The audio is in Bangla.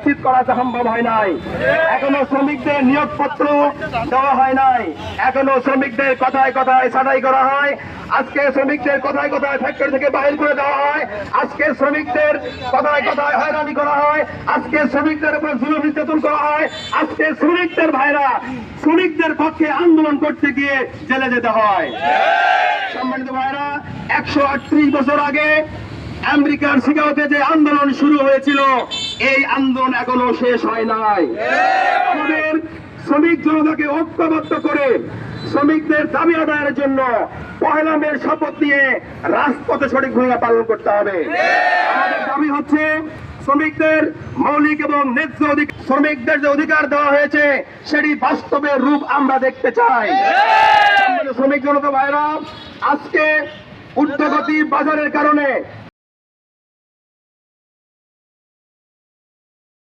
নিশ্চিত করা সম্ভব হয় নাই। এখনও শ্রমিকদের নিয়োগপত্র দেওয়া হয় নাই। এখনও শ্রমিকদের কথায় কথায় ছাঁটাই করা হয়। আজকে শ্রমিকদের কথায় কথায় ফ্যাক্টরি থেকে বাহির করে দেওয়া হয়। আজকে শ্রমিকদের কথায় কথায় হয়রানি করা হয়। আজকে শ্রমিকদের উপর জুলুম নির্যাতন করা হয়। আজকে শ্রমিকদের ভাইরা শ্রমিকদের পক্ষে আন্দোলন করতে গিয়ে জেলে যেতে হয়। সম্মানিত ভাইরা, একশো আটত্রিশ বছর আগে আমেরিকার শিকাগোতে যে আন্দোলন শুরু হয়েছিল এই আন্দোলন এখনও শেষ হয় নাই। আমাদের শ্রমিক জনতাকে ঐক্যবদ্ধ করে শ্রমিকদের দাবি আদায়ের জন্য পহেলা মেয়ের শপথ নিয়ে রাজপথে সঠিক ভূমিকা পালন করতে হবে। আমাদের দাবি হচ্ছে শ্রমিকদের মৌলিক এবং ন্যায্য অধিকার শ্রমিকদের যে অধিকার দেওয়া হয়েছে, সেটি বাস্তবে রূপ আমরা দেখতে চাই। শ্রমিক জনতা ভাইরা, আজকে ঊর্ধ্বগতি বাজারের কারণে